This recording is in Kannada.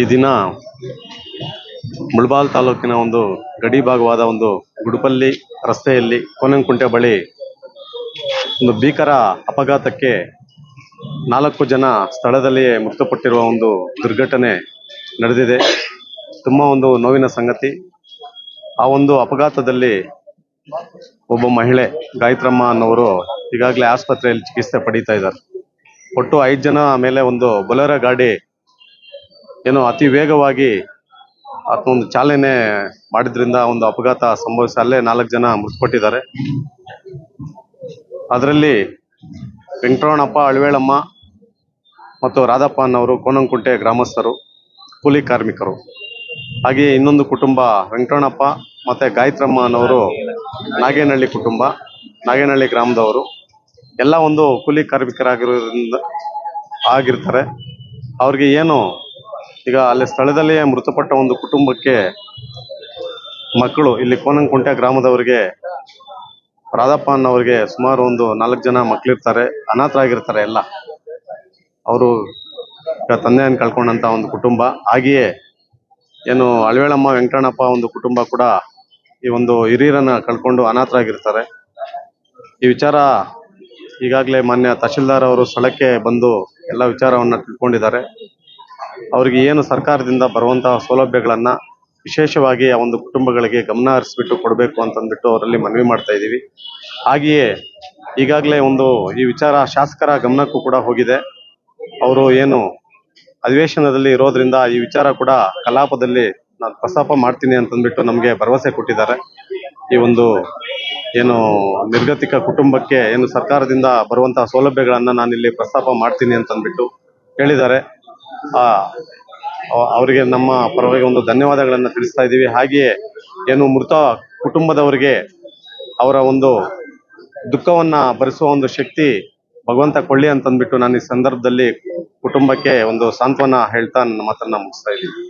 ಈ ದಿನ ಮುಳಬಾಲ್ ತಾಲೂಕಿನ ಒಂದು ಗಡಿ ಭಾಗವಾದ ಒಂದು ಗುಡುಪಲ್ಲಿ ರಸ್ತೆಯಲ್ಲಿ ಕೋನಂಕುಂಟೆ ಬಳಿ ಒಂದು ಭೀಕರ ಅಪಘಾತಕ್ಕೆ ನಾಲ್ಕು ಜನ ಸ್ಥಳದಲ್ಲಿಯೇ ಮೃತಪಟ್ಟಿರುವ ಒಂದು ದುರ್ಘಟನೆ ನಡೆದಿದೆ. ತುಂಬ ಒಂದು ನೋವಿನ ಸಂಗತಿ. ಆ ಒಂದು ಅಪಘಾತದಲ್ಲಿ ಒಬ್ಬ ಮಹಿಳೆ ಗಾಯತ್ರಮ್ಮ ಅನ್ನೋರು ಈಗಾಗಲೇ ಆಸ್ಪತ್ರೆಯಲ್ಲಿ ಚಿಕಿತ್ಸೆ ಪಡೀತಾ ಇದ್ದಾರೆ. ಒಟ್ಟು ಐದು ಜನ ಮೇಲೆ ಒಂದು ಬೊಲೆರೋ ಗಾಡಿ ಏನೋ ಅತಿ ವೇಗವಾಗಿ ಒಂದು ಚಾಲನೆ ಮಾಡಿದ್ರಿಂದ ಒಂದು ಅಪಘಾತ ಸಂಭವಿಸಿ ಅಲ್ಲೇ ನಾಲ್ಕು ಜನ ಮೃತಪಟ್ಟಿದ್ದಾರೆ. ಅದರಲ್ಲಿ ವೆಂಕಟರಮಣಪ್ಪ, ಅಳವೇಳಮ್ಮ ಮತ್ತು ರಾಧಪ್ಪ ಅನ್ನೋರು ಕೋಣಂಕುಂಟೆ ಗ್ರಾಮಸ್ಥರು, ಕೂಲಿ ಕಾರ್ಮಿಕರು. ಹಾಗೆಯೇ ಇನ್ನೊಂದು ಕುಟುಂಬ ವೆಂಕಟರಮಣಪ್ಪ ಮತ್ತೆ ಗಾಯತ್ರಮ್ಮ ಅನ್ನೋರು ನಾಗೇನಹಳ್ಳಿ ಕುಟುಂಬ, ನಾಗೇನಹಳ್ಳಿ ಗ್ರಾಮದವರು. ಎಲ್ಲ ಒಂದು ಕೂಲಿ ಕಾರ್ಮಿಕರಾಗಿರೋದ್ರಿಂದ ಆಗಿರ್ತಾರೆ. ಅವ್ರಿಗೆ ಏನು ಈಗ ಅಲ್ಲಿ ಸ್ಥಳದಲ್ಲಿಯೇ ಮೃತಪಟ್ಟ ಒಂದು ಕುಟುಂಬಕ್ಕೆ ಮಕ್ಕಳು, ಇಲ್ಲಿ ಕೋನಂಕುಂಟೆ ಗ್ರಾಮದವರಿಗೆ ರಾಧಪ್ಪ ಅನ್ನೋರಿಗೆ ಸುಮಾರು ಒಂದು ನಾಲ್ಕು ಜನ ಮಕ್ಕಳಿರ್ತಾರೆ ಅನಾಥರಾಗಿರ್ತಾರೆ ಎಲ್ಲ. ಅವರು ತಂದೆಯನ್ನು ಕಳ್ಕೊಂಡಂತ ಒಂದು ಕುಟುಂಬ. ಹಾಗೆಯೇ ಏನು ಅಳವೇಳಮ್ಮ ವೆಂಕಟಣ್ಣಪ್ಪ ಒಂದು ಕುಟುಂಬ ಕೂಡ ಈ ಒಂದು ಹಿರಿಯರನ್ನ ಕಳ್ಕೊಂಡು ಅನಾಥರಾಗಿರ್ತಾರೆ. ಈ ವಿಚಾರ ಈಗಾಗಲೇ ಮಾನ್ಯ ತಹಶೀಲ್ದಾರ್ ಅವರು ಸ್ಥಳಕ್ಕೆ ಬಂದು ಎಲ್ಲ ವಿಚಾರವನ್ನ ತಿಳ್ಕೊಂಡಿದ್ದಾರೆ. ಅವರಿಗೆ ಏನು ಸರ್ಕಾರದಿಂದ ಬರುವಂತಹ ಸೌಲಭ್ಯಗಳನ್ನ ವಿಶೇಷವಾಗಿ ಆ ಒಂದು ಕುಟುಂಬಗಳಿಗೆ ಗಮನ ಹರಿಸ್ಬಿಟ್ಟು ಕೊಡಬೇಕು ಅಂತ ಅಂದ್ಬಿಟ್ಟು ಅವರಲ್ಲಿ ಮನವಿ ಮಾಡ್ತಾ ಇದ್ದೀವಿ. ಹಾಗೆಯೇ ಈಗಾಗಲೇ ಒಂದು ಈ ವಿಚಾರ ಶಾಸಕರ ಗಮನಕ್ಕೂ ಕೂಡ ಹೋಗಿದೆ. ಅವರು ಏನು ಅಧಿವೇಶನದಲ್ಲಿ ಇರೋದ್ರಿಂದ ಈ ವಿಚಾರ ಕೂಡ ಕಲಾಪದಲ್ಲಿ ನಾನು ಪ್ರಸ್ತಾಪ ಮಾಡ್ತೀನಿ ಅಂತಂದ್ಬಿಟ್ಟು ನಮಗೆ ಭರವಸೆ ಕೊಟ್ಟಿದ್ದಾರೆ. ಈ ಒಂದು ಏನು ನಿರ್ಗತಿಕ ಕುಟುಂಬಕ್ಕೆ ಏನು ಸರ್ಕಾರದಿಂದ ಬರುವಂತಹ ಸೌಲಭ್ಯಗಳನ್ನು ನಾನು ಇಲ್ಲಿ ಪ್ರಸ್ತಾಪ ಮಾಡ್ತೀನಿ ಅಂತಂದ್ಬಿಟ್ಟು ಹೇಳಿದ್ದಾರೆ. ಅವರಿಗೆ ನಮ್ಮ ಪರವಾಗಿ ಒಂದು ಧನ್ಯವಾದಗಳನ್ನು ತಿಳಿಸ್ತಾ ಇದ್ದೀವಿ. ಹಾಗೆಯೇ ಏನು ಮೃತ ಕುಟುಂಬದವರಿಗೆ ಅವರ ಒಂದು ದುಃಖವನ್ನ ಭರಿಸುವ ಒಂದು ಶಕ್ತಿ ಭಗವಂತ ಕೊಳ್ಳಿ ಅಂತಂದ್ಬಿಟ್ಟು ನಾನು ಈ ಸಂದರ್ಭದಲ್ಲಿ ಕುಟುಂಬಕ್ಕೆ ಒಂದು ಸಾಂತ್ವನ ಹೇಳ್ತಾ ನನ್ನ ಮಾತನ್ನ ಮುಗಿಸ್ತಾ ಇದ್ದೀನಿ.